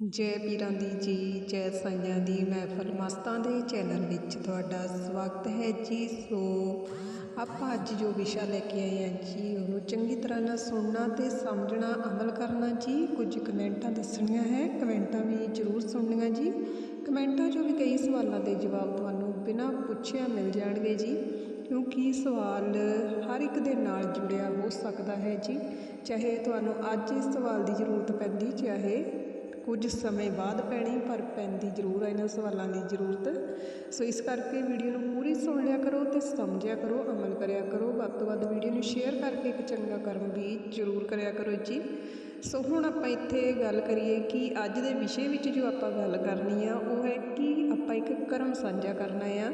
ਜੈ ਪੀਰਾਂ ਦੀ ਜੀ, ਜੈ ਸਾਈਆਂ ਦੀ ਮਹਿਫਲ, ਮਸਤਾਂ ਦੇ ਚੈਨਲ ਵਿੱਚ ਤੁਹਾਡਾ ਸਵਾਗਤ ਹੈ ਜੀ। ਸੋ ਆਪਾਂ ਅੱਜ ਜੋ ਵਿਸ਼ਾ ਲੈ ਕੇ ਆਏ ਹਾਂ ਜੀ, ਉਹਨੂੰ ਚੰਗੀ ਤਰ੍ਹਾਂ ਨਾਲ ਸੁਣਨਾ ਤੇ ਸਮਝਣਾ, ਅਮਲ ਕਰਨਾ ਜੀ। ਕੁਝ ਕਮੈਂਟਾਂ ਦੱਸਣੀਆਂ ਹੈ, ਕਮੈਂਟਾਂ ਵੀ ਜ਼ਰੂਰ ਸੁਣਨੀਆਂ ਜੀ। ਕਮੈਂਟਾਂ 'ਚੋਂ ਵੀ ਕਈ ਸਵਾਲਾਂ ਦੇ ਜਵਾਬ ਤੁਹਾਨੂੰ ਬਿਨਾਂ ਪੁੱਛਿਆ ਮਿਲ ਜਾਣਗੇ ਜੀ, ਕਿਉਂਕਿ ਸਵਾਲ ਹਰ ਇੱਕ ਦੇ ਨਾਲ ਜੁੜਿਆ ਹੋ ਸਕਦਾ ਹੈ ਜੀ। ਚਾਹੇ ਤੁਹਾਨੂੰ ਅੱਜ ਇਸ ਸਵਾਲ ਦੀ ਜ਼ਰੂਰਤ ਪੈਂਦੀ, ਚਾਹੇ ਕੁਝ ਸਮੇਂ ਬਾਅਦ ਪੈਣੀ, ਪਰ ਪੈਂਦੀ ਜ਼ਰੂਰ ਆ ਇਹਨਾਂ ਸਵਾਲਾਂ ਦੀ ਜ਼ਰੂਰਤ। ਸੋ ਇਸ ਕਰਕੇ ਵੀਡੀਓ ਨੂੰ ਪੂਰੀ ਸੁਣ ਲਿਆ ਕਰੋ ਤੇ ਸਮਝਿਆ ਕਰੋ, ਅਮਲ ਕਰਿਆ ਕਰੋ। ਵੱਧ ਤੋਂ ਵੱਧ ਵੀਡੀਓ ਨੂੰ ਸ਼ੇਅਰ ਕਰਕੇ ਇੱਕ ਚੰਗਾ ਕਰਮ ਵੀ ਜ਼ਰੂਰ ਕਰਿਆ ਕਰੋ ਜੀ। ਸੋ ਹੁਣ ਆਪਾਂ ਇੱਥੇ ਗੱਲ ਕਰੀਏ ਕਿ ਅੱਜ ਦੇ ਵਿਸ਼ੇ ਵਿੱਚ ਜੋ ਆਪਾਂ ਗੱਲ ਕਰਨੀ ਆ, ਉਹ ਹੈ ਕਿ ਆਪਾਂ ਇੱਕ ਕਰਮ ਸਾਂਝਾ ਕਰਨਾ ਆ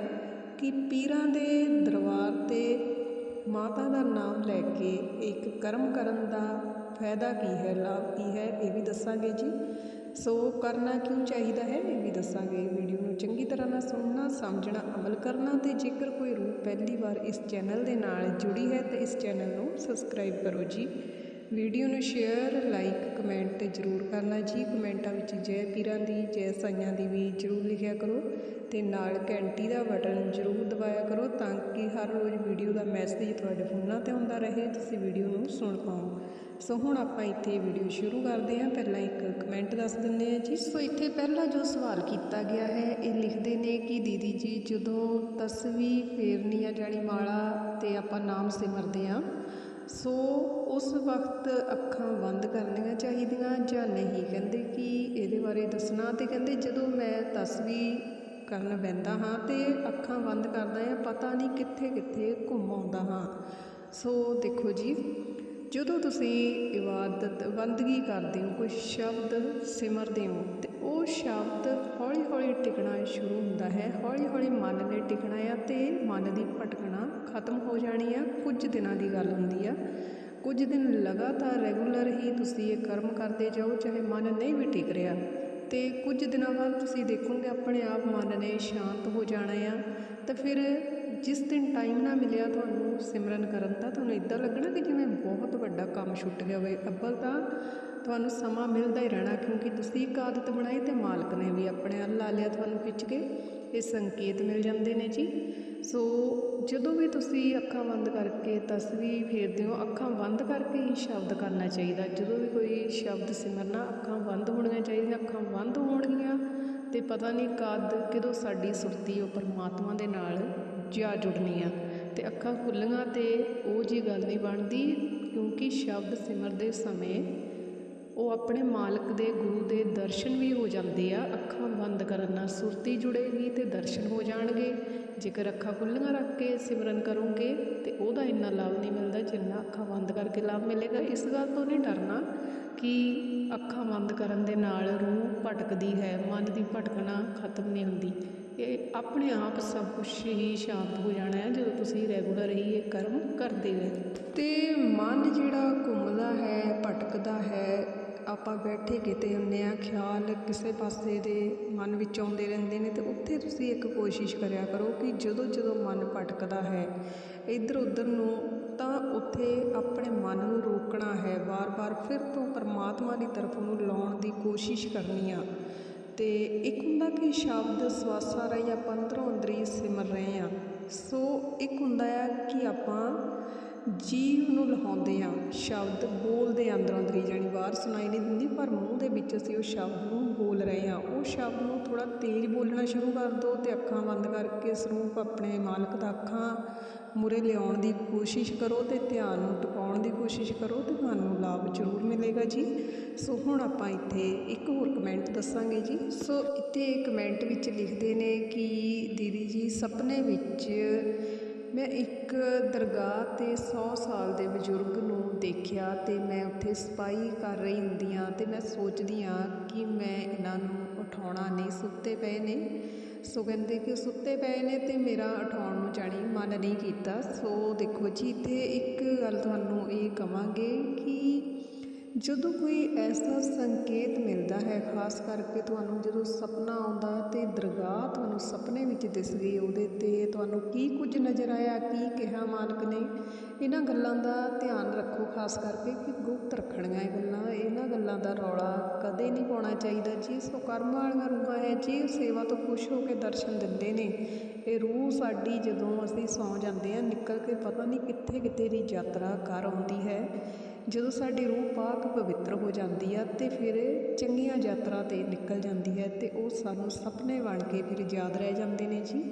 ਕਿ ਪੀਰਾਂ ਦੇ ਦਰਬਾਰ ਤੇ ਮਾਤਾ ਦਾ ਨਾਮ ਲੈ ਕੇ ਇੱਕ ਕਰਮ ਕਰਨ ਦਾ ਫਾਇਦਾ ਕੀ ਹੈ, ਲਾਭ ਕੀ ਹੈ, ਇਹ ਵੀ ਦੱਸਾਂਗੇ ਜੀ। ਸੋ ਕਰਨਾ ਕਿਉਂ ਚਾਹੀਦਾ ਹੈ? ਇਹ ਵੀ ਦੱਸਾਂਗੇ ਵੀਡੀਓ ਨੂੰ। ਚੰਗੀ ਤਰ੍ਹਾਂ ਨਾਲ ਸੁਣਨਾ, ਸਮਝਣਾ, ਅਮਲ ਕਰਨਾ ਤੇ ਜੇਕਰ ਕੋਈ ਰੂਹ ਪਹਿਲੀ ਵਾਰ ਇਸ ਚੈਨਲ ਦੇ ਨਾਲ ਜੁੜੀ ਹੈ ਤਾਂ ਇਸ ਚੈਨਲ ਨੂੰ ਸਬਸਕ੍ਰਾਈਬ ਕਰੋ ਜੀ। ਵੀਡੀਓ ਨੂੰ ਸ਼ੇਅਰ, ਲਾਈਕ, ਕਮੈਂਟ ਜ਼ਰੂਰ ਕਰਨਾ ਜੀ। ਕਮੈਂਟਾਂ ਵਿੱਚ ਜੈ ਪੀਰਾਂ ਦੀ, ਜੈ ਸਾਈਆਂ ਦੀ ਵੀ ਜ਼ਰੂਰ ਲਿਖਿਆ ਕਰੋ ਤੇ ਨਾਲ ਘੰਟੀ ਦਾ ਬਟਨ ਜ਼ਰੂਰ ਦਬਾਇਆ ਕਰੋ ਤਾਂ ਕਿ ਹਰ ਰੋਜ਼ ਵੀਡੀਓ ਦਾ ਮੈਸੇਜ ਤੁਹਾਡੇ ਫੋਨਾਂ ਤੇ ਆਉਂਦਾ ਰਹੇ, ਤੁਸੀਂ ਵੀਡੀਓ ਨੂੰ ਸੁਣ ਪਾਓ। ਸੋ ਹੁਣ ਆਪਾਂ ਇੱਥੇ ਵੀਡੀਓ ਸ਼ੁਰੂ ਕਰਦੇ ਹਾਂ। ਪਹਿਲਾਂ ਇੱਕ ਕਮੈਂਟ ਦੱਸ ਦਿੰਦੇ ਹਾਂ ਜੀ। ਸੋ ਇੱਥੇ ਪਹਿਲਾ ਜੋ ਸਵਾਲ ਕੀਤਾ ਗਿਆ ਹੈ, ਇਹ ਲਿਖਦੇ ਨੇ ਕਿ ਦੀਦੀ ਜੀ, ਜਦੋਂ ਤਸਵੀ ਫੇਰਨੀ ਆ ਜਾਣੀ ਮਾਲਾ ਤੇ ਆਪਾਂ ਨਾਮ ਸਿਮਰਦੇ ਆ ਸੋ ਉਸ ਵਕਤ ਅੱਖਾਂ ਬੰਦ ਕਰਨੀਆਂ ਚਾਹੀਦੀਆਂ ਜਾਂ ਨਹੀਂ? ਕਹਿੰਦੇ ਕਿ ਇਹਦੇ ਬਾਰੇ ਦੱਸਣਾ ਅਤੇ ਕਹਿੰਦੇ ਜਦੋਂ ਮੈਂ ਤਸਵੀ ਕਰਨ ਬੈਂਦਾ ਹਾਂ ਤੇ ਅੱਖਾਂ ਬੰਦ ਕਰਦਾ ਹਾਂ, ਪਤਾ ਨਹੀਂ ਕਿੱਥੇ ਕਿੱਥੇ ਘੁੰਮ ਆਉਂਦਾ ਹਾਂ। ਸੋ ਦੇਖੋ ਜੀ, ਜਦੋਂ ਤੁਸੀਂ ਇਬਾਦਤ, ਬੰਦਗੀ ਕਰਦੇ ਹੋ, ਕੋਈ ਸ਼ਬਦ ਸਿਮਰਦੇ ਹੋ ਤੇ ਉਹ ਸ਼ਬਦ ਹੌਲੀ ਹੌਲੀ ਟਿਕਣਾ ਸ਼ੁਰੂ ਹੁੰਦਾ ਹੈ। ਹੌਲੀ ਹੌਲੀ ਮਨ ਨੇ ਟਿਕਣਾ ਆ ਅਤੇ ਮਨ ਦੀ ਭਟਕਣਾ ਖਤਮ ਹੋ ਜਾਣੀ ਆ। ਕੁਝ ਦਿਨਾਂ ਦੀ ਗੱਲ ਹੁੰਦੀ ਆ। ਕੁਝ ਦਿਨ ਲਗਾਤਾਰ ਰੈਗੂਲਰ ਹੀ ਤੁਸੀਂ ਇਹ ਕਰਮ ਕਰਦੇ ਜਾਓ, ਚਾਹੇ ਮਨ ਨਹੀਂ ਵੀ ਟਿਕ ਰਿਹਾ। ਤੇ ਕੁਝ ਦਿਨਾਂ ਬਾਅਦ ਤੁਸੀਂ ਦੇਖੋਗੇ, ਆਪਣੇ ਆਪ ਮਨ ਨੇ ਸ਼ਾਂਤ ਹੋ ਜਾਣਾ ਆ। ਤਾਂ ਫਿਰ ਜਿਸ ਦਿਨ ਟਾਈਮ ਨਾ ਮਿਲਿਆ ਤੁਹਾਨੂੰ ਸਿਮਰਨ ਕਰਨ ਦਾ, ਤੁਹਾਨੂੰ ਇਦਾਂ ਲੱਗਣਾ ਕਿ ਜਿਵੇਂ ਬਹੁਤ ਵੱਡਾ ਕੰਮ ਛੁੱਟ ਗਿਆ ਹੋਵੇ ਅੱਬਲ ਤਾਂ ਤੁਹਾਨੂੰ ਸਮਾਂ ਮਿਲਦਾ ਹੀ ਰਹਿਣਾ, ਕਿਉਂਕਿ ਤੁਸੀਂ ਇੱਕ ਆਦਤ ਬਣਾਈ ਤੇ ਮਾਲਕ ਨੇ ਵੀ ਆਪਣੇ ਵੱਲ ਲਾ ਲਿਆ ਤੁਹਾਨੂੰ ਖਿੱਚ ਕੇ, ਇਹ ਸੰਕੇਤ ਮਿਲ ਜਾਂਦੇ ਨੇ ਜੀ। ਸੋ ਜਦੋਂ ਵੀ ਤੁਸੀਂ ਅੱਖਾਂ ਬੰਦ ਕਰਕੇ ਤਸਵੀਰ ਫੇਰਦੇ ਹੋ, ਅੱਖਾਂ ਬੰਦ ਕਰਕੇ ਹੀ ਸ਼ਬਦ ਕਰਨਾ ਚਾਹੀਦਾ। ਜਦੋਂ ਵੀ ਕੋਈ ਸ਼ਬਦ ਸਿਮਰਨਾ, ਅੱਖਾਂ ਬੰਦ ਹੋਣੀਆਂ ਚਾਹੀਦੀਆਂ, ਅੱਖਾਂ ਬੰਦ ਹੋਣਗੀਆਂ ਤੇ ਪਤਾ ਨਹੀਂ ਕਦ ਕਦੋਂ ਸਾਡੀ ਸੁਰਤੀ ਉਹ ਪਰਮਾਤਮਾ ਦੇ ਨਾਲ ਜਾ ਜੁੜਨੀ ਆ ਤੇ ਅੱਖਾਂ ਖੁੱਲੀਆਂ ਤੇ ਉਹ ਜੀ ਗੱਲ ਨਹੀਂ ਬਣਦੀ, ਕਿਉਂਕਿ ਸ਼ਬਦ ਸਿਮਰਦੇ ਸਮੇਂ ਉਹ ਆਪਣੇ ਮਾਲਕ ਦੇ, ਗੁਰੂ ਦੇ ਦਰਸ਼ਨ ਵੀ ਹੋ ਜਾਂਦੇ ਆ। ਅੱਖਾਂ ਬੰਦ ਕਰਨ ਨਾਲ ਸੁਰਤੀ ਜੁੜੇਗੀ ਤੇ ਦਰਸ਼ਨ ਹੋ ਜਾਣਗੇ। ਜੇਕਰ ਅੱਖਾਂ ਖੁੱਲ੍ਹੀਆਂ ਰੱਖ ਕੇ ਸਿਮਰਨ ਕਰੋਗੇ ਤਾਂ ਉਹਦਾ ਇੰਨਾ ਲਾਭ ਨਹੀਂ ਮਿਲਦਾ ਜਿੰਨਾ ਅੱਖਾਂ ਬੰਦ ਕਰਕੇ ਲਾਭ ਮਿਲੇਗਾ। ਇਸ ਗੱਲ ਤੋਂ ਨਹੀਂ ਡਰਨਾ ਕਿ ਅੱਖਾਂ ਬੰਦ ਕਰਨ ਦੇ ਨਾਲ ਰੂਹ ਭਟਕਦੀ ਹੈ, ਮਨ ਦੀ ਭਟਕਣਾ ਖਤਮ ਨਹੀਂ ਹੁੰਦੀ। ਇਹ ਆਪਣੇ ਆਪ ਸਭ ਕੁਝ ਹੀ ਸ਼ਾਂਤ ਹੋ ਜਾਣਾ ਹੈ ਜਦੋਂ ਤੁਸੀਂ ਰੈਗੂਲਰ ਹੀ ਇਹ ਕਰਮ ਕਰਦੇ ਹੋ। ਤੇ ਮਨ ਜਿਹੜਾ ਘੁੰਮਦਾ ਹੈ, ਭਟਕਦਾ ਹੈ ਆਪਾਂ ਬੈਠੇ ਕਿਤੇ ਹੁੰਦੇ ਹਾਂ ਖਿਆਲ ਕਿਸੇ ਪਾਸੇ ਦੇ ਮਨ ਵਿੱਚ ਆਉਂਦੇ ਰਹਿੰਦੇ ਨੇ ਅਤੇ ਉੱਥੇ ਤੁਸੀਂ ਇੱਕ ਕੋਸ਼ਿਸ਼ ਕਰਿਆ ਕਰੋ ਕਿ ਜਦੋਂ ਜਦੋਂ ਮਨ ਭਟਕਦਾ ਹੈ, ਇੱਧਰ ਉੱਧਰ ਨੂੰ ਤਾਂ ਉੱਥੇ ਆਪਣੇ ਮਨ ਨੂੰ ਰੋਕਣਾ ਹੈ, ਵਾਰ-ਵਾਰ ਫਿਰ ਤੋਂ ਪਰਮਾਤਮਾ ਦੀ ਤਰਫ ਨੂੰ ਲਾਉਣ ਦੀ ਕੋਸ਼ਿਸ਼ ਕਰਨੀ ਆ। ਅਤੇ ਇੱਕ ਹੁੰਦਾ ਕਿ ਸ਼ਬਦ ਸਵਾਸਾਂ ਰਾਹੀਂ ਆਪਾਂ ਅੰਦਰੋਂ ਅੰਦਰੀ ਸਿਮਰ ਰਹੇ ਹਾਂ ਸੋ ਇੱਕ ਹੁੰਦਾ ਆ ਕਿ ਆਪਾਂ ਜੀਵ ਨੂੰ ਲਹਾਉਂਦੇ ਹਾਂ, ਸ਼ਬਦ ਬੋਲਦੇ ਅੰਦਰੋਂ ਅੰਦਰੀ, ਜਾਣੀ ਬਾਹਰ ਸੁਣਾਈ ਨਹੀਂ ਦਿੰਦੀ, ਪਰ ਮੂੰਹ ਦੇ ਵਿੱਚ ਅਸੀਂ ਉਹ ਸ਼ਬਦ ਨੂੰ ਬੋਲ ਰਹੇ ਹਾਂ। ਉਹ ਸ਼ਬਦ ਨੂੰ ਥੋੜ੍ਹਾ ਤੇਜ਼ ਬੋਲਣਾ ਸ਼ੁਰੂ ਕਰ ਦਿਓ ਅਤੇ ਅੱਖਾਂ ਬੰਦ ਕਰਕੇ ਸਰੂਪ ਆਪਣੇ ਮਾਲਕ ਦਾ ਅੱਖਾਂ ਮੂਹਰੇ ਲਿਆਉਣ ਦੀ ਕੋਸ਼ਿਸ਼ ਕਰੋ ਅਤੇ ਧਿਆਨ ਨੂੰ ਟਿਕਾਉਣ ਦੀ ਕੋਸ਼ਿਸ਼ ਕਰੋ ਅਤੇ ਤੁਹਾਨੂੰ ਲਾਭ ਜ਼ਰੂਰ ਮਿਲੇਗਾ ਜੀ। ਸੋ ਹੁਣ ਆਪਾਂ ਇੱਥੇ ਇੱਕ ਹੋਰ ਕਮੈਂਟ ਦੱਸਾਂਗੇ ਜੀ। ਸੋ ਇੱਥੇ ਕਮੈਂਟ ਵਿੱਚ ਲਿਖਦੇ ਨੇ ਕਿ ਦੀਦੀ ਜੀ, ਸੁਪਨੇ ਵਿੱਚ ਮੈਂ ਇੱਕ ਦਰਗਾਹ ਤੇ ਸੌ ਸਾਲ ਦੇ ਬਜ਼ੁਰਗ ਨੂੰ ਦੇਖਿਆ ਅਤੇ ਮੈਂ ਉੱਥੇ ਸਫ਼ਾਈ ਕਰ ਰਹੀ ਹੁੰਦੀ ਹਾਂ ਅਤੇ ਮੈਂ ਸੋਚਦੀ ਹਾਂ ਕਿ ਮੈਂ ਇਹਨਾਂ ਨੂੰ ਉਠਾਉਣਾ ਨਹੀਂ, ਸੁੱਤੇ ਪਏ ਨੇ। ਸੋ ਕਹਿੰਦੇ ਕਿ ਸੁੱਤੇ ਪਏ ਨੇ ਅਤੇ ਮੇਰਾ ਉਠਾਉਣ ਨੂੰ ਜਾਣੀ ਮਨ ਨਹੀਂ ਕੀਤਾ। ਸੋ ਦੇਖੋ ਜੀ, ਇੱਥੇ ਇੱਕ ਗੱਲ ਤੁਹਾਨੂੰ ਇਹ ਕਵਾਂਗੇ ਕਿ ਜਦੋਂ ਕੋਈ ਐਸਾ ਸੰਕੇਤ ਮਿਲਦਾ ਹੈ, ਖਾਸ ਕਰਕੇ ਤੁਹਾਨੂੰ ਜਦੋਂ ਸੁਪਨਾ ਆਉਂਦਾ ਤੇ ਦਰਗਾਹ ਤੁਹਾਨੂੰ ਸੁਪਨੇ ਵਿੱਚ ਦਿਸ ਗਈ ਉਹਦੇ ਤੇ ਤੁਹਾਨੂੰ ਕੀ ਕੁਝ ਨਜ਼ਰ ਆਇਆ, ਕੀ ਕਿਹਾ ਮਾਲਕ ਨੇ, ਇਹਨਾਂ ਗੱਲਾਂ ਦਾ ਧਿਆਨ ਰੱਖੋ, ਖਾਸ ਕਰਕੇ ਕਿ ਗੁਪਤ ਰੱਖਣੀਆਂ ਇਹ ਗੱਲਾਂ, ਇਹਨਾਂ ਗੱਲਾਂ ਦਾ ਰੌਲਾ ਕਦੇ ਨਹੀਂ ਪਾਉਣਾ ਚਾਹੀਦਾ। ਜੇ ਸੋ ਕਰਮ ਵਾਲੀਆਂ ਰੂਹਾਂ ਹੈ, ਜੀ ਸੇਵਾ ਤੋਂ ਖੁਸ਼ ਹੋ ਕੇ ਦਰਸ਼ਨ ਦਿੰਦੇ ਨੇ, ਇਹ ਰੂਹ ਸਾਡੀ ਜਦੋਂ ਅਸੀਂ ਸੌਂ ਜਾਂਦੇ ਆ ਨਿਕਲ ਕੇ ਪਤਾ ਨਹੀਂ ਕਿੱਥੇ ਕਿੱਥੇ ਦੀ ਯਾਤਰਾ ਕਰ ਆਉਂਦੀ ਹੈ। ਜਦੋਂ ਸਾਡੀ ਰੂਹ ਪਾਕ ਪਵਿੱਤਰ ਹੋ ਜਾਂਦੀ ਆ ਅਤੇ ਫਿਰ ਚੰਗੀਆਂ ਯਾਤਰਾ ਤੇ ਨਿਕਲ ਜਾਂਦੀ ਹੈ ਅਤੇ ਉਹ ਸਾਨੂੰ ਸੁਪਨੇ ਬਣ ਕੇ ਫਿਰ ਯਾਦ ਰਹਿ ਜਾਂਦੇ ਨੇ ਜੀ।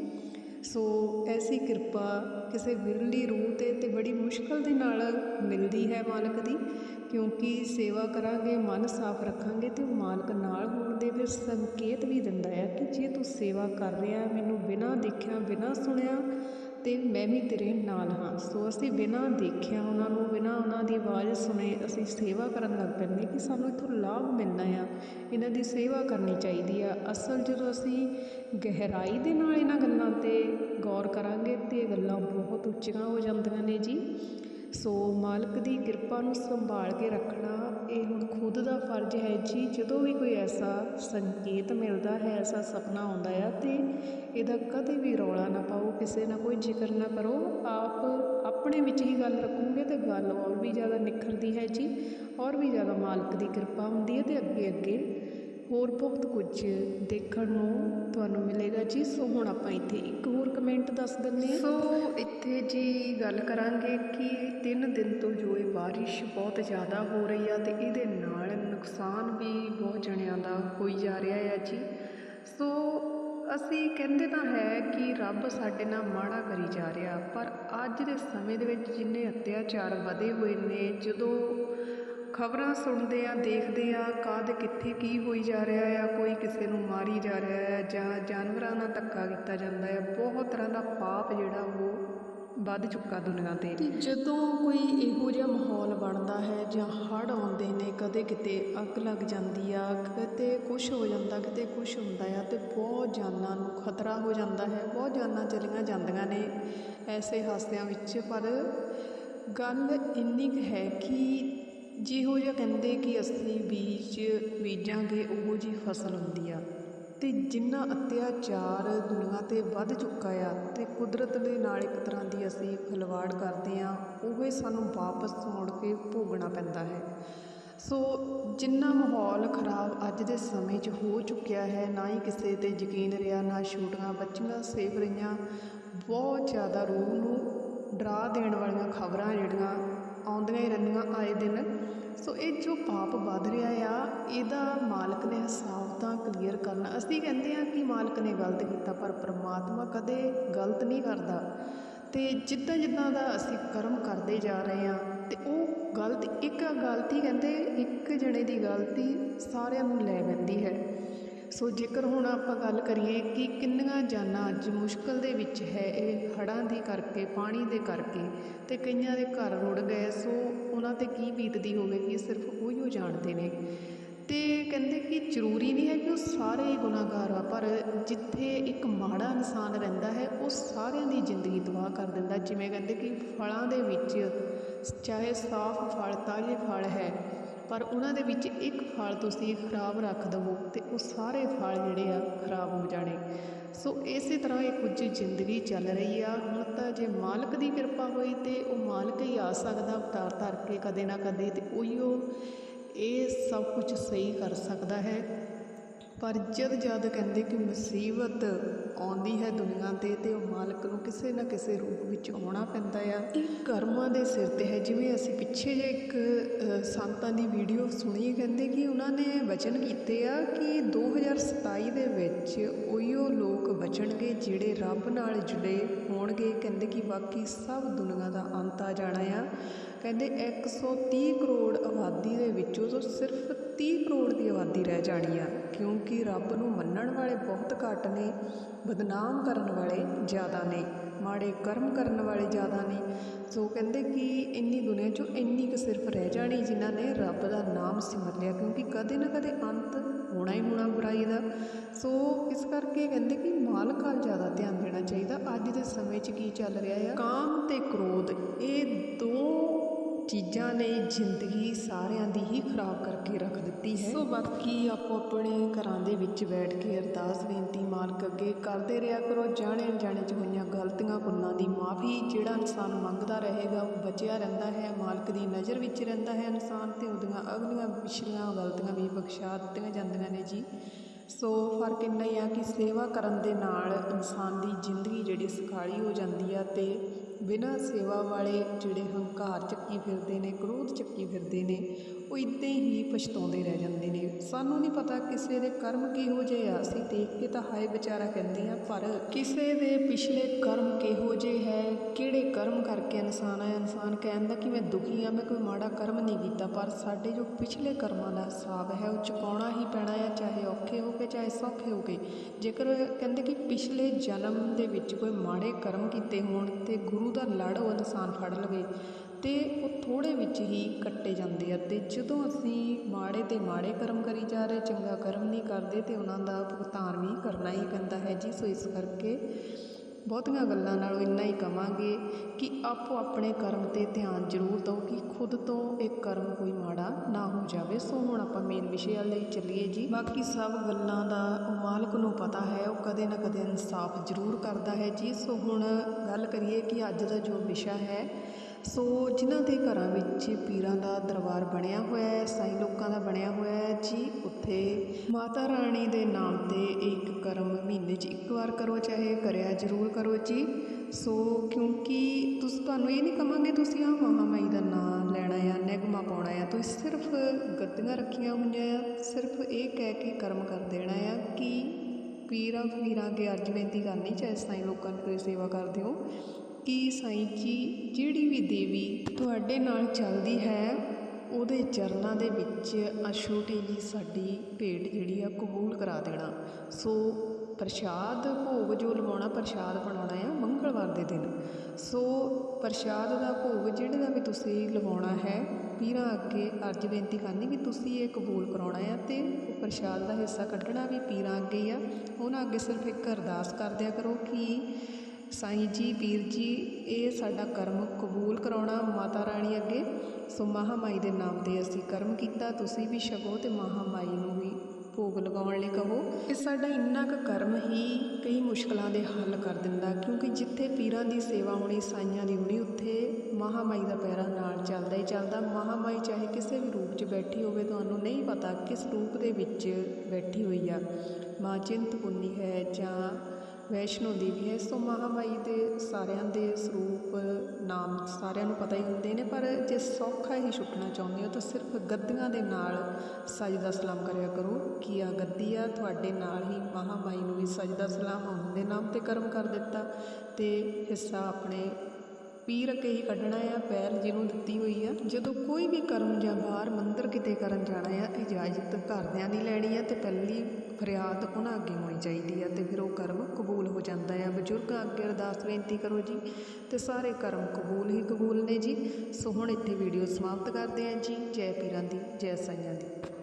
ਸੋ ਐਸੀ ਕਿਰਪਾ ਕਿਸੇ ਵਿਰਲੀ ਰੂਹ ਤੇ ਅਤੇ ਬੜੀ ਮੁਸ਼ਕਲ ਦੇ ਨਾਲ ਮਿਲਦੀ ਹੈ ਮਾਲਕ ਦੀ, ਕਿਉਂਕਿ ਸੇਵਾ ਕਰਾਂਗੇ, ਮਨ ਸਾਫ਼ ਰੱਖਾਂਗੇ ਤੇ ਉਹ ਮਾਲਕ ਨਾਲ ਹੋਣ ਦੇ ਫਿਰ ਸੰਕੇਤ ਵੀ ਦਿੰਦਾ ਹੈ ਕਿ ਜੇ ਤੂੰ ਸੇਵਾ ਕਰ ਰਿਹਾ ਮੈਨੂੰ ਬਿਨਾਂ ਦੇਖਿਆ, ਬਿਨਾਂ ਸੁਣਿਆ ਅਤੇ ਮੈਂ ਵੀ ਤੇਰੇ ਨਾਲ ਹਾਂ। ਸੋ ਅਸੀਂ ਬਿਨਾਂ ਦੇਖਿਆ ਉਹਨਾਂ ਨੂੰ, ਬਿਨਾਂ ਉਹਨਾਂ ਦੀ ਆਵਾਜ਼ ਸੁਣੇ, ਅਸੀਂ ਸੇਵਾ ਕਰਨ ਲੱਗ ਪੈਂਦੇ ਕਿ ਸਾਨੂੰ ਇੱਥੋਂ ਲਾਭ ਮਿਲਣਾ ਆ। ਇਹਨਾਂ ਦੀ ਸੇਵਾ ਕਰਨੀ ਚਾਹੀਦੀ ਆ। ਅਸਲ ਜਦੋਂ ਅਸੀਂ ਗਹਿਰਾਈ ਦੇ ਨਾਲ ਇਹਨਾਂ ਗੱਲਾਂ ਤੇ ਗੌਰ ਕਰਾਂਗੇ ਤੇ ਇਹ ਗੱਲਾਂ ਬਹੁਤ ਉੱਚੀਆਂ ਹੋ ਜਾਂਦੀਆਂ ਨੇ ਜੀ। ਸੋ ਮਾਲਕ ਦੀ ਕਿਰਪਾ ਨੂੰ ਸੰਭਾਲ ਕੇ ਰੱਖਣਾ ਇਹ ਹੁਣ ਖੁਦ ਦਾ ਫਰਜ਼ ਹੈ ਜੀ। ਜਦੋਂ ਵੀ ਕੋਈ ਐਸਾ ਸੰਕੇਤ ਮਿਲਦਾ ਹੈ, ਐਸਾ ਸੁਪਨਾ ਆਉਂਦਾ ਆ ਤੇ ਇਹਦਾ ਕਦੇ ਵੀ ਰੌਲਾ ਨਾ ਪਾਓ, ਕਿਸੇ ਨਾਲ ਕੋਈ ਜ਼ਿਕਰ ਨਾ ਕਰੋ। ਆਪ ਆਪਣੇ ਵਿੱਚ ਹੀ ਗੱਲ ਰੱਖੋਗੇ ਤੇ ਗੱਲ ਹੋਰ ਵੀ ਜ਼ਿਆਦਾ ਨਿਖਰਦੀ ਹੈ ਜੀ। ਔਰ ਵੀ ਜ਼ਿਆਦਾ ਮਾਲਕ ਦੀ ਕਿਰਪਾ ਹੁੰਦੀ ਹੈ ਤੇ ਅੱਗੇ ਅੱਗੇ ਹੋਰ ਬਹੁਤ ਕੁਝ ਦੇਖਣ ਨੂੰ ਤੁਹਾਨੂੰ ਮਿਲੇਗਾ ਜੀ। ਸੋ ਹੁਣ ਆਪਾਂ ਇੱਥੇ ਇੱਕ ਹੋਰ ਕਮੈਂਟ ਦੱਸ ਦਿੰਦੇ ਹਾਂ। ਸੋ ਇੱਥੇ ਜੀ ਗੱਲ ਕਰਾਂਗੇ ਕਿ ਤਿੰਨ ਦਿਨ ਤੋਂ ਜੋ ਇਹ ਬਾਰਿਸ਼ ਬਹੁਤ ਜ਼ਿਆਦਾ ਹੋ ਰਹੀ ਆ ਤੇ ਇਹਦੇ ਨਾਲ ਨੁਕਸਾਨ ਵੀ ਬਹੁਤ ਜਣਿਆਂ ਦਾ ਹੋਈ ਜਾ ਰਿਹਾ ਹੈ ਜੀ। ਸੋ ਅਸੀਂ ਕਹਿੰਦੇ ਤਾਂ ਹੈ ਕਿ ਰੱਬ ਸਾਡੇ ਨਾਲ ਮਾੜਾ ਕਰੀ ਜਾ ਰਿਹਾ, ਪਰ ਅੱਜ ਦੇ ਸਮੇਂ ਦੇ ਵਿੱਚ ਜਿੰਨੇ ਅਤਿਆਚਾਰ ਵਧੇ ਹੋਏ ਨੇ, ਜਦੋਂ ਖਬਰਾਂ ਸੁਣਦੇ ਆ, ਦੇਖਦੇ ਆ ਕਦ ਕਿੱਥੇ ਕੀ ਹੋਈ ਜਾ ਰਿਹਾ ਆ, ਕੋਈ ਕਿਸੇ ਨੂੰ ਮਾਰੀ ਜਾ ਰਿਹਾ ਆ ਜਾਂ ਜਾਨਵਰਾਂ ਨਾਲ ਧੱਕਾ ਕੀਤਾ ਜਾਂਦਾ ਆ, ਬਹੁਤ ਤਰ੍ਹਾਂ ਦਾ ਪਾਪ ਜਿਹੜਾ ਉਹ ਵੱਧ ਚੁੱਕਾ ਦੁਨੀਆ ਤੇ। ਤੇ ਜਦੋਂ ਕੋਈ ਇਹੋ ਜਿਹਾ ਮਾਹੌਲ ਬਣਦਾ ਹੈ ਜਾਂ ਹੜ੍ਹ ਆਉਂਦੇ ਨੇ, ਕਦੇ ਕਿਤੇ ਅੱਗ ਲੱਗ ਜਾਂਦੀ ਆ, ਕਿਤੇ ਕੁਝ ਹੋ ਜਾਂਦਾ, ਕਿਤੇ ਕੁਝ ਹੁੰਦਾ ਆ ਤੇ ਬਹੁਤ ਜਾਨਾਂ ਨੂੰ ਖਤਰਾ ਹੋ ਜਾਂਦਾ ਹੈ, ਬਹੁਤ ਜਾਨਾਂ ਚਲੀਆਂ ਜਾਂਦੀਆਂ ਨੇ ਐਸੇ ਹਾਦਸਿਆਂ ਵਿੱਚ। ਪਰ ਗੱਲ ਇੰਨੀ ਕੁ ਹੈ ਕਿ ਜਿਹੋ ਜਿਹਾ ਕਹਿੰਦੇ ਕਿ ਅਸੀਂ ਬੀਜ ਬੀਜਾਂਗੇ, ਉਹੋ ਜੀ ਫਸਲ ਹੁੰਦੀ ਆ। ਤੇ ਜਿੰਨਾ ਅਤਿਆਚਾਰ ਦੁਨੀਆ ਤੇ ਵੱਧ ਚੁੱਕਾ ਆ ਤੇ ਕੁਦਰਤ ਦੇ ਨਾਲ ਇੱਕ ਤਰ੍ਹਾਂ ਦੀ ਅਸੀਂ ਖਿਲਵਾੜ ਕਰਦੇ ਆ, ਉਹ ਹੀ ਸਾਨੂੰ ਵਾਪਸ ਮੁੜ ਕੇ ਭੋਗਣਾ ਪੈਂਦਾ ਹੈ। ਸੋ ਜਿੰਨਾ ਮਾਹੌਲ ਖਰਾਬ ਅੱਜ ਦੇ ਸਮੇਂ 'ਚ ਹੋ ਚੁੱਕਿਆ ਹੈ, ਨਾ ਹੀ ਕਿਸੇ ਤੇ ਯਕੀਨ ਰਿਹਾ, ਨਾ ਛੋਟੀਆਂ ਬੱਚੀਆਂ ਸੇਫ ਰਹੀਆਂ, ਬਹੁਤ ਜ਼ਿਆਦਾ ਰੂਹ ਨੂੰ ਡਰਾ ਦੇਣ ਵਾਲੀਆਂ ਖਬਰਾਂ ਜਿਹੜੀਆਂ ਆਉਂਦੀਆਂ ਹੀ ਰਹਿੰਦੀਆਂ ਆਏ ਦਿਨ। ਸੋ ਇਹ ਜੋ ਪਾਪ ਵੱਧ ਰਿਹਾ ਆ, ਇਹਦਾ ਮਾਲਕ ਨੇ ਹਿਸਾਬ ਤਾਂ ਕਲੀਅਰ ਕਰਨਾ। ਅਸੀਂ ਕਹਿੰਦੇ ਆ ਕਿ ਮਾਲਕ ਨੇ ਗਲਤ ਕੀਤਾ, ਪਰ ਪ੍ਰਮਾਤਮਾ ਕਦੇ ਗਲਤ ਨਹੀਂ ਕਰਦਾ। ਤੇ ਜਿੱਦਾਂ ਜਿੱਦਾਂ ਦਾ ਅਸੀਂ ਕਰਮ ਕਰਦੇ ਜਾ ਰਹੇ ਆ ਤੇ ਉਹ ਗਲਤ ਇੱਕ ਗਲਤੀ ਕਹਿੰਦੇ, ਇੱਕ ਜਣੇ ਦੀ ਗਲਤੀ ਸਾਰਿਆਂ ਨੂੰ ਲੈ ਪੈਂਦੀ ਹੈ। ਸੋ ਜੇਕਰ ਹੁਣ ਆਪਾਂ ਗੱਲ ਕਰੀਏ ਕਿ ਕਿੰਨੀਆਂ ਜਾਨਾਂ ਅੱਜ ਮੁਸ਼ਕਲ ਦੇ ਵਿੱਚ ਹੈ, ਇਹ ਹੜ੍ਹਾਂ ਦੀ ਕਰਕੇ, ਪਾਣੀ ਦੇ ਕਰਕੇ ਤੇ ਕਈਆਂ ਦੇ ਘਰ ਰੁੜ ਗਏ, ਸੋ ਉਹਨਾਂ ਤੇ ਕੀ ਬੀਤਦੀ ਹੋਵੇਗੀ ਸਿਰਫ ਉਹੀ ਉਹ ਜਾਣਦੇ ਨੇ। ਤੇ ਕਹਿੰਦੇ ਕਿ ਜ਼ਰੂਰੀ ਨਹੀਂ ਹੈ ਕਿ ਉਹ ਸਾਰੇ ਹੀ ਗੁਨਾਹਗਾਰ ਆ, ਪਰ ਜਿੱਥੇ ਇੱਕ ਮਾੜਾ ਇਨਸਾਨ ਰਹਿੰਦਾ ਹੈ, ਉਹ ਸਾਰਿਆਂ ਦੀ ਜ਼ਿੰਦਗੀ ਤਬਾਹ ਕਰ ਦਿੰਦਾ, ਜਿਵੇਂ ਕਹਿੰਦੇ ਕਿ ਫਲਾਂ ਦੇ ਵਿੱਚ ਚਾਹੇ ਸਾਫ਼ ਫਲ, ਤਾਜ਼ੇ ਫਲ ਹੈ ਪਰ ਉਹਨਾਂ ਦੇ ਵਿੱਚ ਇੱਕ ਫਲ ਤੁਸੀਂ ਖਰਾਬ ਰੱਖ ਦਵੋ ਤੇ ਉਹ ਸਾਰੇ ਫਲ ਜਿਹੜੇ ਆ ਖਰਾਬ ਹੋ ਜਾਣੇ। ਸੋ ਇਸੇ ਤਰ੍ਹਾਂ ਇਹ ਕੁਝ ਜ਼ਿੰਦਗੀ ਚੱਲ ਰਹੀ ਆ। ਹੁਣ ਤਾਂ ਜੇ ਮਾਲਕ ਦੀ ਕਿਰਪਾ ਹੋਈ ਤੇ ਉਹ ਮਾਲਕ ਹੀ ਆ ਸਕਦਾ ਅਵਤਾਰ ਧਰ ਕੇ ਕਦੇ ਨਾ ਕਦੇ ਤੇ ਉਹੀਓ ਇਹ ਸਭ ਕੁਝ ਸਹੀ ਕਰ ਸਕਦਾ ਹੈ। ਪਰ ਜਦ ਜਦ ਕਹਿੰਦੇ ਕਿ ਮੁਸੀਬਤ ਆਉਂਦੀ ਹੈ ਦੁਨੀਆ ਤੇ ਤੇ ਉਹ ਮਾਲਕ ਨੂੰ ਕਿਸੇ ਨਾ ਕਿਸੇ ਰੂਪ ਵਿੱਚ ਆਉਣਾ ਪੈਂਦਾ ਆ। ਇਹ ਕਰਮਾਂ ਦੇ ਸਿਰ ਤੇ ਹੈ। ਜਿਵੇਂ ਅਸੀਂ ਪਿੱਛੇ ਜੇ ਇੱਕ ਸੰਤਾਂ ਦੀ ਵੀਡੀਓ ਸੁਣੀ, ਕਹਿੰਦੇ ਕਿ ਉਹਨਾਂ ਨੇ ਵਚਨ ਕੀਤੇ ਆ ਕਿ 2027 ਦੇ ਵਿੱਚ ਉਹੀਓ ਲੋਕ ਬਚਣਗੇ ਜਿਹੜੇ ਰੱਬ ਨਾਲ ਜੁੜੇ ਹੋਣਗੇ। ਕਹਿੰਦੇ ਕਿ ਬਾਕੀ ਸਭ ਦੁਨੀਆ ਦਾ ਅੰਤ ਆ ਜਾਣਾ ਆ। ਕਹਿੰਦੇ 130 ਕਰੋੜ ਆਬਾਦੀ ਦੇ ਵਿੱਚੋਂ ਤੋਂ ਸਿਰਫ 30 ਕਰੋੜ ਦੀ ਆਬਾਦੀ ਰਹਿ ਜਾਣੀ ਆ, ਕਿਉਂਕਿ ਰੱਬ ਨੂੰ ਮੰਨਣ ਵਾਲੇ ਬਹੁਤ ਘੱਟ ਨੇ, ਬਦਨਾਮ ਕਰਨ ਵਾਲੇ ਜ਼ਿਆਦਾ ਨੇ, ਮਾੜੇ ਕਰਮ ਕਰਨ ਵਾਲੇ ਜ਼ਿਆਦਾ ਨੇ। ਸੋ ਕਹਿੰਦੇ ਕਿ ਇੰਨੀ ਦੁਨੀਆ 'ਚੋਂ ਇੰਨੀ ਕੁ ਸਿਰਫ ਰਹਿ ਜਾਣੀ ਜਿਨ੍ਹਾਂ ਨੇ ਰੱਬ ਦਾ ਨਾਮ ਸਿਮਰ ਲਿਆ, ਕਿਉਂਕਿ ਕਦੇ ਨਾ ਕਦੇ ਅੰਤ ਹੋਣਾ ਹੀ ਹੋਣਾ ਬੁਰਾਈ ਦਾ। ਸੋ ਇਸ ਕਰਕੇ ਕਹਿੰਦੇ ਕਿ ਮਾਲਕ ਵੱਲ ਜ਼ਿਆਦਾ ਧਿਆਨ ਦੇਣਾ ਚਾਹੀਦਾ। ਅੱਜ ਦੇ ਸਮੇਂ 'ਚ ਕੀ ਚੱਲ ਰਿਹਾ ਆ? ਕਾਮ ਤੇ ਕ੍ਰੋਧ, ਇਹ ਦੋ ਚੀਜ਼ਾਂ ਨੇ ਜ਼ਿੰਦਗੀ ਸਾਰਿਆਂ ਦੀ ਹੀ ਖਰਾਬ ਕਰਕੇ ਰੱਖ ਦਿੱਤੀ ਹੈ। ਸੋ ਬਾਕੀ ਆਪੋ ਆਪਣੇ ਘਰਾਂ ਦੇ ਵਿੱਚ ਬੈਠ ਕੇ ਅਰਦਾਸ ਬੇਨਤੀ ਮਾਲਕ ਅੱਗੇ ਕਰਦੇ ਰਿਹਾ ਕਰੋ। ਜਾਣੇ ਅਣਜਾਣੇ ਚ ਹੋਈਆਂ ਗਲਤੀਆਂ, ਭੁੱਲਾਂ ਦੀ ਮਾਫੀ, ਜਿਹੜਾ ਇਨਸਾਨ ਮੰਗਦਾ ਰਹੇਗਾ, ਉਹ ਬਚਿਆ ਰਹਿੰਦਾ ਹੈ। ਮਾਲਕ ਦੀ ਨਜ਼ਰ ਵਿੱਚ ਰਹਿੰਦਾ ਹੈ ਇਨਸਾਨ ਤੇ ਉਹਦੀਆਂ ਅਗਲੀਆਂ ਪਿਛਲੀਆਂ ਗਲਤੀਆਂ ਵੀ ਬਖਸ਼ਾ ਦਿੱਤੀਆਂ ਜਾਂਦੀਆਂ ਨੇ ਜੀ। ਸੋ ਫ਼ਰਕ ਇੰਨਾ ਹੀ ਆ ਕਿ ਸੇਵਾ ਕਰਨ ਦੇ ਨਾਲ ਇਨਸਾਨ ਦੀ ਜ਼ਿੰਦਗੀ ਜਿਹੜੀ ਸੁਖਾਲੀ ਹੋ ਜਾਂਦੀ ਆ ਤੇ ਬਿਨਾਂ ਸੇਵਾ ਵਾਲੇ ਜਿਹੜੇ ਹੰਕਾਰ ਚੱਕੀ ਫਿਰਦੇ ਨੇ, ਕ੍ਰੋਧ ਚੱਕੀ ਫਿਰਦੇ ਨੇ, ਉਹ ਇੱਦਾਂ ਹੀ ਪਛਤਾਉਂਦੇ ਰਹਿ ਜਾਂਦੇ ਨੇ। ਸਾਨੂੰ ਨਹੀਂ ਪਤਾ ਕਿਸੇ ਦੇ ਕਰਮ ਕਿਹੋ ਜਿਹੇ ਆ। ਅਸੀਂ ਦੇਖ ਕੇ ਤਾਂ ਹਾਏ ਵਿਚਾਰਾ ਕਹਿੰਦੇ ਆ, ਪਰ ਕਿਸੇ ਦੇ ਪਿਛਲੇ ਕਰਮ ਕਿਹੋ ਜਿਹੇ ਹੈ? ਕਿਹੜੇ ਕਰਮ ਕਰਕੇ ਇਨਸਾਨ ਹੈ ਇਨਸਾਨ ਕਹਿੰਦਾ ਕਿ ਮੈਂ ਦੁਖੀ ਹਾਂ, ਮੈਂ ਕੋਈ ਮਾੜਾ ਕਰਮ ਨਹੀਂ ਕੀਤਾ, ਪਰ ਸਾਡੇ ਜੋ ਪਿਛਲੇ ਕਰਮਾਂ ਦਾ ਹਿਸਾਬ ਹੈ, ਉਹ ਚੁਕਾਉਣਾ ਹੀ ਪੈਣਾ ਹੈ, ਚਾਹੇ ਔਖੇ ਹੋ ਕੇ ਚਾਹੇ ਸੌਖੇ ਹੋ ਕੇ ਜੇਕਰ ਕਹਿੰਦੇ ਕਿ ਪਿਛਲੇ ਜਨਮ ਦੇ ਵਿੱਚ ਕੋਈ ਮਾੜੇ ਕਰਮ ਕੀਤੇ ਹੋਣ, ਤੇ ਗੁਰੂ ਦਾ ਲੜ ਉਹ ਇਨਸਾਨ ਫੜ ਲਵੇ, ਤੇ ਉਹ ਥੋੜੇ ਵਿੱਚ ਹੀ ਕੱਟੇ ਜਾਂਦੇ ਆ। ਤੇ ਜਦੋਂ ਅਸੀਂ ਮਾੜੇ ਤੇ ਮਾੜੇ ਕਰਮ ਕਰੀ ਜਾ ਰਹੇ, ਚੰਗਾ ਕਰਮ ਨਹੀਂ ਕਰਦੇ, ਤੇ ਉਹਨਾਂ ਦਾ ਭੁਗਤਾਨ ਵੀ ਕਰਨਾ ਹੀ ਪੈਂਦਾ ਹੈ। ਜੀ ਸੋ ਇਸ ਕਰਕੇ ਬਹੁਤੀਆਂ ਗੱਲਾਂ ਨਾਲੋਂ ਇੰਨਾ ਹੀ ਕਵਾਂਗੇ ਕਿ ਆਪੋ ਆਪਣੇ ਕਰਮ ਤੇ ਧਿਆਨ ਜ਼ਰੂਰ ਦਿਓ ਕਿ ਖੁਦ ਤੋਂ ਇਹ ਕਰਮ ਕੋਈ ਮਾੜਾ ਨਾ ਹੋ ਜਾਵੇ। ਸੋ ਹੁਣ ਆਪਾਂ ਮੇਨ ਵਿਸ਼ੇ ਵੱਲ ਲਈ ਚੱਲੀਏ ਜੀ। ਬਾਕੀ ਸਭ ਗੱਲਾਂ ਦਾ ਮਾਲਕ ਨੂੰ ਪਤਾ ਹੈ, ਉਹ ਕਦੇ ਨਾ ਕਦੇ ਇਨਸਾਫ ਜ਼ਰੂਰ ਕਰਦਾ ਹੈ ਜੀ। ਸੋ ਹੁਣ ਗੱਲ ਕਰੀਏ ਕਿ ਅੱਜ ਦਾ ਜੋ ਵਿਸ਼ਾ ਹੈ, ਸੋ ਜਿਨ੍ਹਾਂ ਦੇ ਘਰਾਂ ਵਿੱਚ ਪੀਰਾਂ ਦਾ ਦਰਬਾਰ ਬਣਿਆ ਹੋਇਆ ਹੈ, ਸਾਈ ਲੋਕਾਂ ਦਾ ਬਣਿਆ ਹੋਇਆ ਹੈ। ਜੀ ਉੱਥੇ ਮਾਤਾ ਰਾਣੀ ਦੇ ਨਾਮ ਤੇ ਇੱਕ ਕਰਮ ਮਹੀਨੇ 'ਚ ਇੱਕ ਵਾਰ ਕਰੋ, ਚਾਹੇ ਕਰਿਆ ਜ਼ਰੂਰ ਕਰੋ ਜੀ। ਸੋ ਕਿਉਂਕਿ ਤੁਸੀਂ, ਤੁਹਾਨੂੰ ਇਹ ਨਹੀਂ ਕਹਾਂਗੇ ਤੁਸੀਂ ਆ ਮਹਾਮਾਈ ਦਾ ਨਾਮ ਲੈਣਾ ਆ, ਨਿਗਮਾ ਪਾਉਣਾ ਆ, ਤੁਸੀਂ ਸਿਰਫ ਗੱਦੀਆਂ ਰੱਖੀਆਂ ਹੋਈਆਂ ਆ, ਸਿਰਫ ਇਹ ਕਹਿ ਕੇ ਕਰਮ ਕਰ ਦੇਣਾ ਆ ਕਿ ਪੀਰਾਂ ਫਕੀਰਾਂ ਅੱਗੇ ਅਰਜ ਬੇਨਤੀ ਕਰਨੀ, ਚਾਹੇ ਸਾਈਂ ਲੋਕਾਂ ਨੂੰ ਕੋਈ ਸੇਵਾ ਕਰਦੇ ਹੋ ਕਿ ਸਾਈਂ ਜੀ, ਜਿਹੜੀ ਵੀ ਦੇਵੀ ਤੁਹਾਡੇ ਨਾਲ ਚੱਲਦੀ ਹੈ, ਉਹਦੇ ਚਰਨਾਂ ਦੇ ਵਿੱਚ ਆ ਛੋਟੀ ਜੀ ਸਾਡੀ ਭੇਟ ਜਿਹੜੀ ਆ ਕਬੂਲ ਕਰਾ ਦੇਣਾ। ਸੋ ਪ੍ਰਸ਼ਾਦ ਭੋਗ ਜੋ ਲਵਾਉਣਾ, ਪ੍ਰਸ਼ਾਦ ਬਣਾਉਣਾ ਆ ਮੰਗਲਵਾਰ ਦੇ ਦਿਨ। ਸੋ ਪ੍ਰਸ਼ਾਦ ਦਾ ਭੋਗ ਜਿਹੜੇ ਦਾ ਵੀ ਤੁਸੀਂ ਲਵਾਉਣਾ ਹੈ, ਪੀਰਾਂ ਅੱਗੇ ਅਰਜ ਬੇਨਤੀ ਕਰਨੀ ਵੀ ਤੁਸੀਂ ਇਹ ਕਬੂਲ ਕਰਾਉਣਾ ਆ ਤੇ ਪ੍ਰਸ਼ਾਦ ਦਾ ਹਿੱਸਾ ਕੱਢਣਾ ਵੀ ਪੀਰਾਂ ਅੱਗੇ ਹੀ ਆ। ਉਹਨਾਂ ਅੱਗੇ ਸਿਰਫ ਇੱਕ ਅਰਦਾਸ ਕਰਦਿਆ ਕਰੋ ਕਿ ਸਾਈਂ ਜੀ, ਪੀਰ ਜੀ, ਇਹ ਸਾਡਾ ਕਰਮ ਕਬੂਲ ਕਰਾਉਣਾ ਮਾਤਾ ਰਾਣੀ ਅੱਗੇ। ਸੋ ਮਹਾਮਾਈ ਦੇ ਨਾਮ ਤੇ ਅਸੀਂ ਕਰਮ ਕੀਤਾ, ਤੁਸੀਂ ਵੀ ਛਕੋ ਤੇ ਮਹਾਮਾਈ ਨੂੰ ਵੀ ਭੋਗ ਲਗਾਉਣ ਲਈ ਕਹੋ। ਇਹ ਸਾਡਾ ਇੰਨਾ ਕੁ ਕਰਮ ਹੀ ਕਈ ਮੁਸ਼ਕਲਾਂ ਦੇ ਹੱਲ ਕਰ ਦਿੰਦਾ, ਕਿਉਂਕਿ ਜਿੱਥੇ ਪੀਰਾਂ ਦੀ ਸੇਵਾ ਹੋਣੀ, ਸਾਈਆਂ ਦੀ ਹੋਣੀ, ਉੱਥੇ ਮਹਾਮਾਈ ਦਾ ਪੈਰਾ ਨਾਲ ਚੱਲਦਾ ਹੀ ਚੱਲਦਾ। ਮਹਾਮਾਈ ਚਾਹੇ ਕਿਸੇ ਵੀ ਰੂਪ 'ਚ ਬੈਠੀ ਹੋਵੇ, ਤੁਹਾਨੂੰ ਨਹੀਂ ਪਤਾ ਕਿਸ ਰੂਪ ਦੇ ਵਿੱਚ ਬੈਠੀ ਹੋਈ ਆ। ਮਾਂ ਚਿੰਤਪੁਰਨੀ ਹੈ ਜਾਂ ਵੈਸ਼ਨੋ ਦੇਵੀ ਹੈ। ਸੋ ਮਹਾਮਾਈ ਦੇ ਸਾਰਿਆਂ ਦੇ ਸਰੂਪ, ਨਾਮ ਸਾਰਿਆਂ ਨੂੰ ਪਤਾ ਹੀ ਹੁੰਦੇ ਨੇ, ਪਰ ਜੇ ਸੌਖਾ ਹੀ ਛੁੱਟਣਾ ਚਾਹੁੰਦੇ ਹੋ ਤਾਂ ਸਿਰਫ ਗੱਦੀਆਂ ਦੇ ਨਾਲ ਸਜਦਾ ਸਲਾਮ ਕਰਿਆ ਕਰੋ ਕਿ ਆ ਗੱਦੀ ਆ, ਤੁਹਾਡੇ ਨਾਲ ਹੀ ਮਹਾਮਾਈ ਨੂੰ ਵੀ ਸਜਦਾ ਸਲਾਮ ਹੋਣ ਦੇ ਨਾਮ ਤੇ ਕਰਮ ਕਰ ਦਿੱਤਾ ਤੇ ਹਿੱਸਾ ਆਪਣੇ ਪੀਰ ਅੱਗੇ ਹੀ ਕੱਢਣਾ ਆ ਪਹਿਲ ਜਿਹਨੂੰ ਦਿੱਤੀ ਹੋਈ ਆ। ਜਦੋਂ ਕੋਈ ਵੀ ਕਰਮ ਜਾਂ ਬਾਹਰ ਮੰਦਰ ਕਿਤੇ ਕਰਨ ਜਾਣਾ ਆ, ਇਜਾਜ਼ਤ ਘਰਦਿਆਂ ਦੀ ਲੈਣੀ ਆ ਤੇ ਪਹਿਲੀ ਫਰਿਆਦ ਉਹਨਾਂ ਅੱਗੇ ਹੋਣੀ ਚਾਹੀਦੀ ਆ ਤੇ ਫਿਰ ਉਹ ਕਰਮ ਕਬੂਲ ਹੋ ਜਾਂਦਾ ਆ। ਬਜ਼ੁਰਗਾਂ ਅੱਗੇ ਅਰਦਾਸ ਬੇਨਤੀ ਕਰੋ ਜੀ ਤੇ ਸਾਰੇ ਕਰਮ ਕਬੂਲ ਹੀ ਕਬੂਲ ਨੇ ਜੀ। ਸੋ ਹੁਣ ਇੱਥੇ ਵੀਡੀਓ ਸਮਾਪਤ ਕਰਦੇ ਹਾਂ ਜੀ। ਜੈ ਪੀਰਾਂ ਦੀ, ਜੈ ਸਾਈਆਂ ਦੀ।